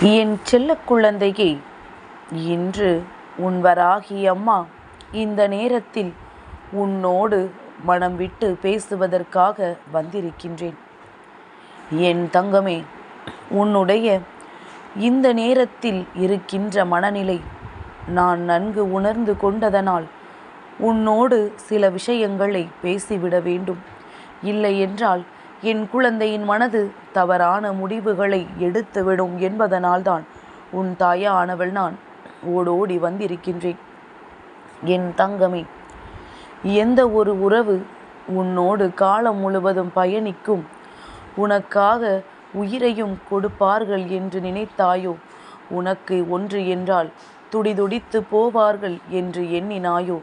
என் செல்ல குழந்தையே இன்று உன் வராகி அம்மா இந்த நேரத்தில் உன்னோடு மனம் விட்டு பேசுவதற்காக வந்திருக்கின்றேன். என் தங்கமே உன்னுடைய இந்த நேரத்தில் இருக்கின்ற மனநிலை நான் நன்கு உணர்ந்து கொண்டதனால் உன்னோடு சில விஷயங்களை பேசிவிட வேண்டும். இல்லை என்றால் என் குழந்தையின் மனது தவறான முடிவுகளை எடுத்துவிடும் என்பதனால்தான் உன் தாயானவள் நான் ஓடோடி வந்திருக்கின்றேன். என் தங்கமே எந்த ஒரு உறவு உன்னோடு காலம் முழுவதும் பயணிக்கும்? உனக்காக உயிரையும் கொடுப்பார்கள் என்று நினைத்தாயோ? உனக்கு ஒன்று என்றால் துடிதுடித்து போவார்கள் என்று எண்ணினாயோ?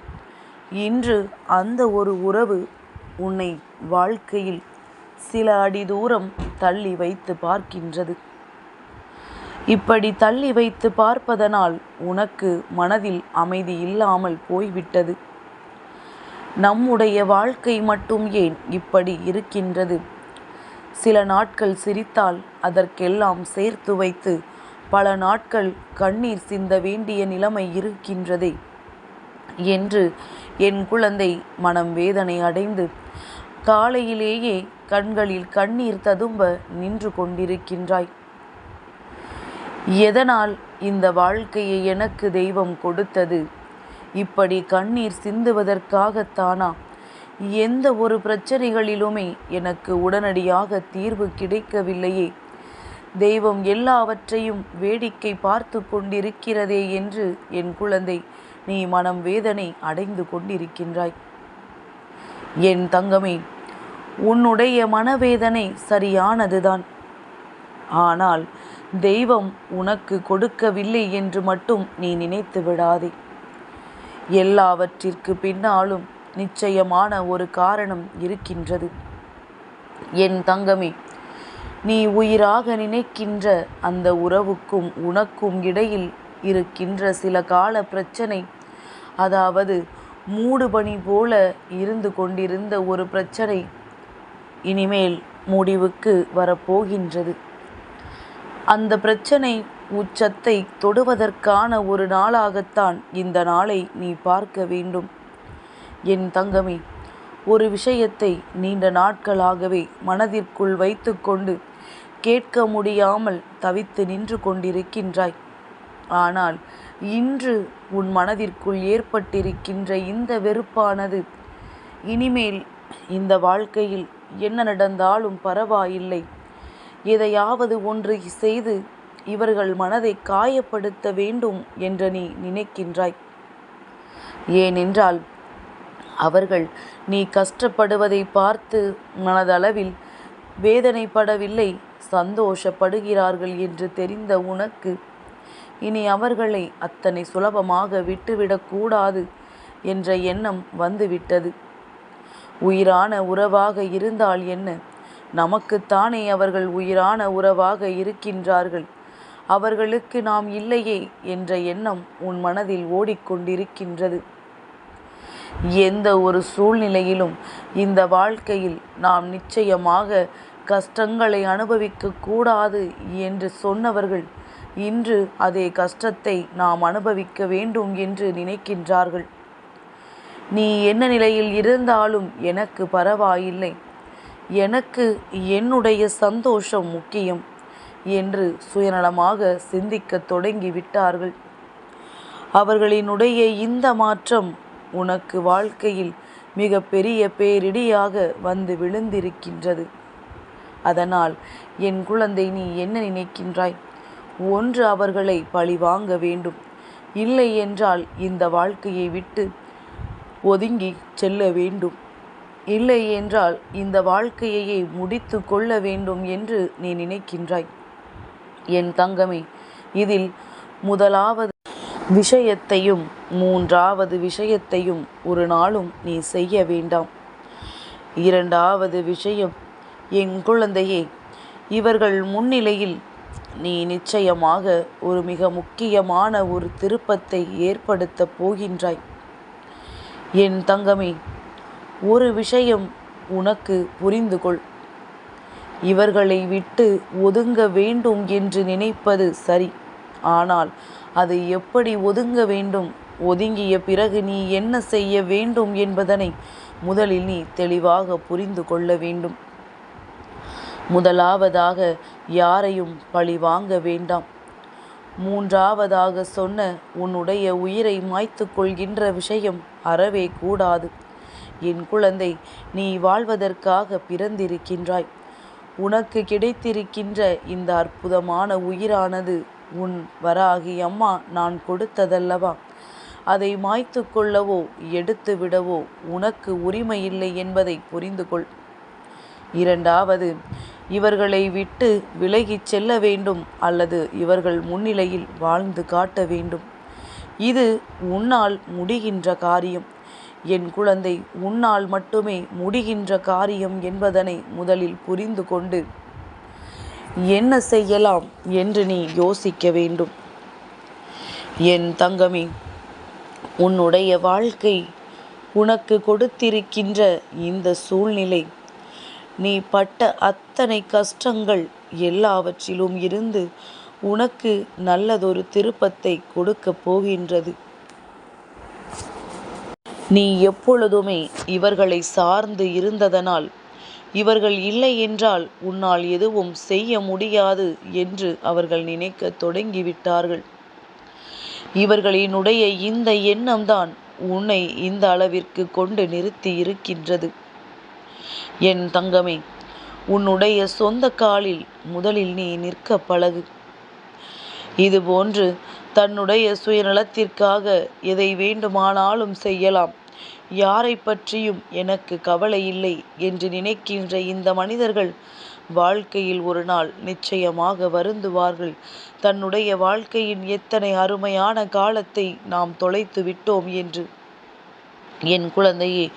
இன்று அந்த ஒரு உறவு உன்னை வாழ்க்கையில் சில அடி தூரம் தள்ளி வைத்து பார்க்கின்றது. இப்படி தள்ளி வைத்து பார்ப்பதனால் உனக்கு மனதில் அமைதி இல்லாமல் போய்விட்டது. நம்முடைய வாழ்க்கை மட்டும் ஏன் இப்படி இருக்கின்றது? சில நாட்கள் சிரித்தால் அதற்கெல்லாம் சேர்த்து வைத்து பல நாட்கள் கண்ணீர் சிந்த வேண்டிய நிலைமை இருக்கின்றதே. என்று என் குழந்தை மனம் வேதனை அடைந்து காலையிலேயே கண்களில் கண்ணீர் ததும்ப நின்று கொண்டிருக்கின்றாய். எதனால் இந்த வாழ்க்கையை எனக்கு தெய்வம் கொடுத்தது? இப்படி கண்ணீர் சிந்துவதற்காகத்தானா? எந்த ஒரு பிரச்சனைகளிலுமே எனக்கு உடனடியாக தீர்வு கிடைக்கவில்லையே. தெய்வம் எல்லாவற்றையும் வேடிக்கை பார்த்து கொண்டிருக்கிறதே என்று என் குழந்தை நீ மனம் வேதனை அடைந்து கொண்டிருக்கின்றாய். என் தங்கமே உன்னுடைய மனவேதனை சரியானதுதான். ஆனால் தெய்வம் உனக்கு கொடுக்கவில்லை என்று மட்டும் நீ நினைத்து விடாதே. எல்லாவற்றிற்கு பின்னாலும் நிச்சயமான ஒரு காரணம் இருக்கின்றது. என் தங்கமே நீ உயிராக நினைக்கின்ற அந்த உறவுக்கும் உனக்கும் இடையில் இருக்கின்ற சில கால பிரச்சனை அதாவது மூடுபனி போல இருந்து கொண்டிருந்த ஒரு பிரச்சனை இனிமேல் முடிவுக்கு வரப்போகின்றது. அந்த பிரச்சனை உச்சத்தை தொடுவதற்கான ஒரு நாளாகத்தான் இந்த நாளை நீ பார்க்க வேண்டும். என் தங்கமே ஒரு விஷயத்தை நீண்ட நாட்களாகவே மனதிற்குள் வைத்துக்கொண்டு கேட்க முடியாமல் தவித்து நின்று கொண்டிருக்கின்றாய். ஆனால் இன்று உன் மனதிற்குள் ஏற்பட்டிருக்கின்ற இந்த வெறுப்பானது இனிமேல் இந்த வாழ்க்கையில் என்ன நடந்தாலும் பரவாயில்லை. எதையாவது ஒன்று செய்து இவர்கள் மனதை காயப்படுத்த வேண்டும் என்று நீ நினைக்கின்றாய். ஏனென்றால் அவர்கள் நீ கஷ்டப்படுவதை பார்த்து மனதளவில் வேதனைப்படவில்லை சந்தோஷப்படுகிறார்கள் என்று தெரிந்த உனக்கு இனி அவர்களை அத்தனை சுலபமாக விட்டுவிடக்கூடாது என்ற எண்ணம் வந்துவிட்டது. உயிரான உறவாக இருந்தால் என்ன? நமக்குத்தானே அவர்கள் உயிரான உறவாக இருக்கின்றார்கள். அவர்களுக்கு நாம் இல்லையே என்ற எண்ணம் உன் மனதில் ஓடிக்கொண்டிருக்கின்றது. எந்த ஒரு சூழ்நிலையிலும் இந்த வாழ்க்கையில் நாம் நிச்சயமாக கஷ்டங்களை அனுபவிக்க கூடாது என்று சொன்னவர்கள் இன்று அதே கஷ்டத்தை நாம் அனுபவிக்க வேண்டும் என்று நினைக்கின்றார்கள். நீ என்ன நிலையில் இருந்தாலும் எனக்கு பரவாயில்லை. எனக்கு என்னுடைய சந்தோஷம் முக்கியம் என்று சுயநலமாக சிந்திக்க தொடங்கி விட்டார்கள். அவர்களினுடைய இந்த மாற்றம் உனக்கு வாழ்க்கையில் மிக பெரிய பேரிடியாக வந்து விழுந்திருக்கின்றது. அதனால் என் குழந்தை நீ என்ன நினைக்கின்றாய்? ஒன்று அவர்களை பழி வாங்க வேண்டும். இல்லை என்றால் இந்த வாழ்க்கையை விட்டு ஒதுங்கி செல்ல வேண்டும். இல்லை என்றால் இந்த வாழ்க்கையையே முடித்து கொள்ள வேண்டும் என்று நீ நினைக்கின்றாய். என் தங்கமே இதில் முதலாவது விஷயத்தையும் மூன்றாவது விஷயத்தையும் ஒரு நாளும் நீ செய்ய வேண்டாம். இரண்டாவது விஷயம் என் குழந்தையே இவர்கள் முன்னிலையில் நீ நிச்சயமாக ஒரு மிக முக்கியமான ஒரு திருப்பத்தை ஏற்படுத்தப் போகின்றாய். என் தங்கமே ஒரு விஷயம் உனக்கு புரிந்து கொள் இவர்களை விட்டு ஒதுங்க வேண்டும் என்று நினைப்பது சரி. ஆனால் அது எப்படி ஒதுங்க வேண்டும்? ஒதுங்கிய பிறகு நீ என்ன செய்ய வேண்டும் என்பதனை முதலில் நீ தெளிவாக புரிந்து கொள்ள வேண்டும். முதலாவதாக யாரையும் பழி வாங்க வேண்டாம். மூன்றாவதாக சொன்ன உன்னுடைய உயிரை மாய்த்து கொள்கின்ற விஷயம் அறவே கூடாது. என் குழந்தை நீ வாழ்வதற்காக பிறந்திருக்கின்றாய். உனக்கு கிடைத்திருக்கின்ற இந்த அற்புதமான உயிரானது உன் வராகி அம்மா நான் கொடுத்ததல்லவா? அதை மாய்த்து கொள்ளவோ எடுத்து விடவோ உனக்கு உரிமை இல்லை என்பதை புரிந்து கொள். இரண்டாவது இவர்களை விட்டு விலகிச் செல்ல வேண்டும் அல்லது இவர்கள் முன்னிலையில் வாழ்ந்து காட்ட வேண்டும். இது உன்னால் முடிகின்ற காரியம். என் குழந்தை உன்னால் மட்டுமே முடிகின்ற காரியம் என்பதனை முதலில் புரிந்து கொண்டு என்ன செய்யலாம் என்று நீ யோசிக்க வேண்டும். என் தங்கமே உன்னுடைய வாழ்க்கை உனக்கு கொடுத்திருக்கின்ற இந்த சூழ்நிலை நீ பட்ட அத்தனை கஷ்டங்கள் எல்லாவற்றிலும் இருந்து உனக்கு நல்லதொரு திருப்பத்தை கொடுக்கப் போகின்றது. நீ எப்பொழுதுமே இவர்களை சார்ந்து இருந்ததனால் இவர்கள் இல்லை என்றால் உன்னால் எதுவும் செய்ய முடியாது என்று அவர்கள் நினைக்க தொடங்கிவிட்டார்கள். இவர்களினுடைய இந்த எண்ணம்தான் உன்னை இந்த அளவிற்கு கொண்டு நிறுத்தி இருக்கின்றது என் தங்கமே உன்னுடைய சொந்த காலில் முதலில் நீ நிற்க பழகு. இதுபோன்று தன்னுடைய சுயநலத்திற்காக எதை வேண்டுமானாலும் செய்யலாம். யாரை பற்றியும் எனக்கு கவலை இல்லை என்று நினைக்கின்ற இந்த மனிதர்கள் வாழ்க்கையில் ஒரு நாள் நிச்சயமாக வருந்துவார்கள். தன்னுடைய வாழ்க்கையின் எத்தனை அருமையான காலத்தை நாம் தொலைத்து விட்டோம் என்று. என் குழந்தையே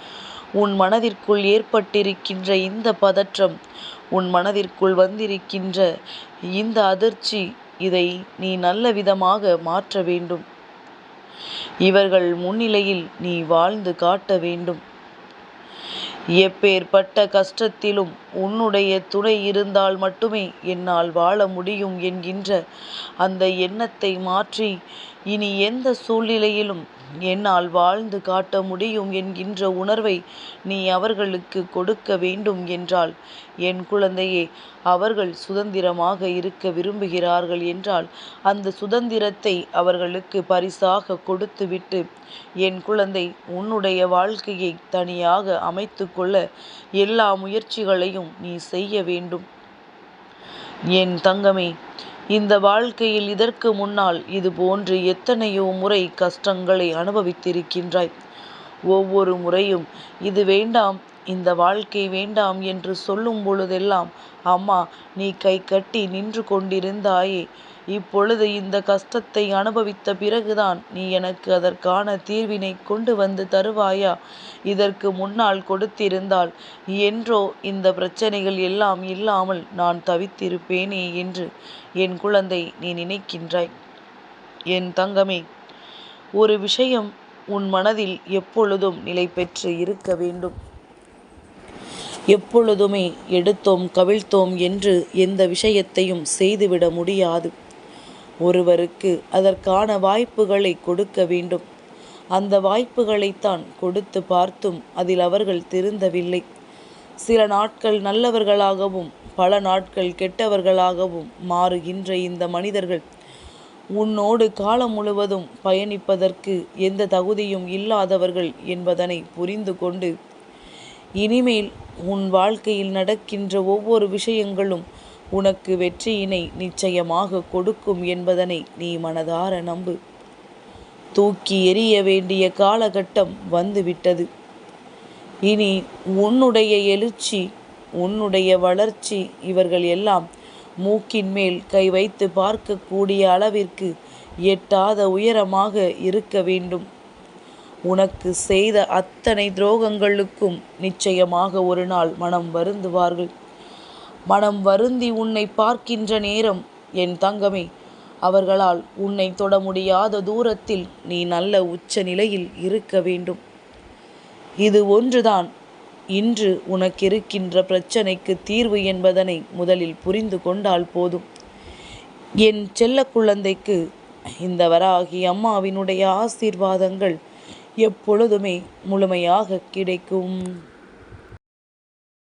உன் மனதிற்குள் ஏற்பட்டிருக்கின்ற இந்த பதற்றம் உன் மனதிற்குள் வந்திருக்கின்ற இந்த அதிர்ச்சி இதை நீ நல்ல விதமாக மாற்ற வேண்டும். இவர்கள் முன்னிலையில் நீ வாழ்ந்து காட்ட வேண்டும். எப்பேற்பட்ட கஷ்டத்திலும் உன்னுடைய துணை இருந்தால் மட்டுமே என்னால் வாழ முடியும் என்கின்ற அந்த எண்ணத்தை மாற்றி இனி எந்த சூழ்நிலையிலும் என்னால் வாழ்ந்து காட்ட முடியும் என்கின்ற உணர்வை நீ அவர்களுக்கு கொடுக்க வேண்டும் என்றால் என் குழந்தையே அவர்கள் சுதந்திரமாக இருக்க விரும்புகிறார்கள் என்றால் அந்த சுதந்திரத்தை அவர்களுக்கு பரிசாக கொடுத்துவிட்டு என் குழந்தை உன்னுடைய வாழ்க்கையை தனியாக அமைத்து கொள்ள எல்லா முயற்சிகளையும் நீ செய்ய வேண்டும். என் தங்கமே இந்த வாழ்க்கையில் இதற்கு முன்னால் இது போன்று எத்தனையோ முறை கஷ்டங்களை அனுபவித்திருக்கின்றாய். ஒவ்வொரு முறையும் இது வேண்டாம் இந்த வாழ்க்கை வேண்டாம் என்று சொல்லும் பொழுதெல்லாம் அம்மா நீ கை கட்டி நின்று கொண்டிருந்தாயே இப்பொழுது இந்த கஷ்டத்தை அனுபவித்த பிறகுதான் நீ எனக்கு அதற்கான தீர்வினை கொண்டு வந்து தருவாயா? இதற்கு முன்னால் கொடுத்திருந்தால் என்றோ இந்த பிரச்சனைகள் எல்லாம் இல்லாமல் நான் தவித்திருப்பேனே என்று என் குழந்தை நீ நினைக்கின்றாய். என் தங்கமே ஒரு விஷயம் உன் மனதில் எப்பொழுதும் நிலை பெற்று இருக்க வேண்டும். எப்பொழுதுமே எடுத்தோம் கவிழ்த்தோம் என்று எந்த விஷயத்தையும் செய்துவிட முடியாது. ஒருவருக்கு அதற்கான வாய்ப்புகளை கொடுக்க வேண்டும். அந்த வாய்ப்புகளைத்தான் கொடுத்து பார்த்தும் அதில் அவர்கள் திருந்தவில்லை. சில நாட்கள் நல்லவர்களாகவும் பல நாட்கள் கெட்டவர்களாகவும் மாறுகின்ற இந்த மனிதர்கள் உன்னோடு காலம் முழுவதும் பயணிப்பதற்கு எந்த தகுதியும் இல்லாதவர்கள் என்பதனை புரிந்து கொண்டு இனிமேல் உன் வாழ்க்கையில் நடக்கின்ற ஒவ்வொரு விஷயங்களும் உனக்கு வெற்றியினை நிச்சயமாக கொடுக்கும் என்பதனை நீ மனதார நம்பு. தூக்கி எறிய வேண்டிய காலகட்டம் வந்துவிட்டது. இனி உன்னுடைய எழுச்சி உன்னுடைய வளர்ச்சி இவர்கள் எல்லாம் மூக்கின் மேல் கை வைத்து பார்க்கக்கூடிய அளவிற்கு எட்டாத உயரமாக இருக்க வேண்டும். உனக்கு செய்த அத்தனை துரோகங்களுக்கும் நிச்சயமாக ஒரு நாள் மனம் வருந்துவார்கள். மனம் வருந்தி உன்னை பார்க்கின்ற நேரம். என் தங்கமே அவர்களால் உன்னை தொட முடியாத தூரத்தில் நீ நல்ல உச்ச நிலையில் இருக்க வேண்டும். இது ஒன்றுதான். இன்று உனக்கிருக்கின்ற பிரச்சனைக்கு தீர்வு என்பதனை முதலில் புரிந்து கொண்டால் போதும். என் செல்ல குழந்தைக்கு இந்த வராகி அம்மாவினுடைய ஆசீர்வாதங்கள் எப்பொழுதுமே முழுமையாக கிடைக்கும்.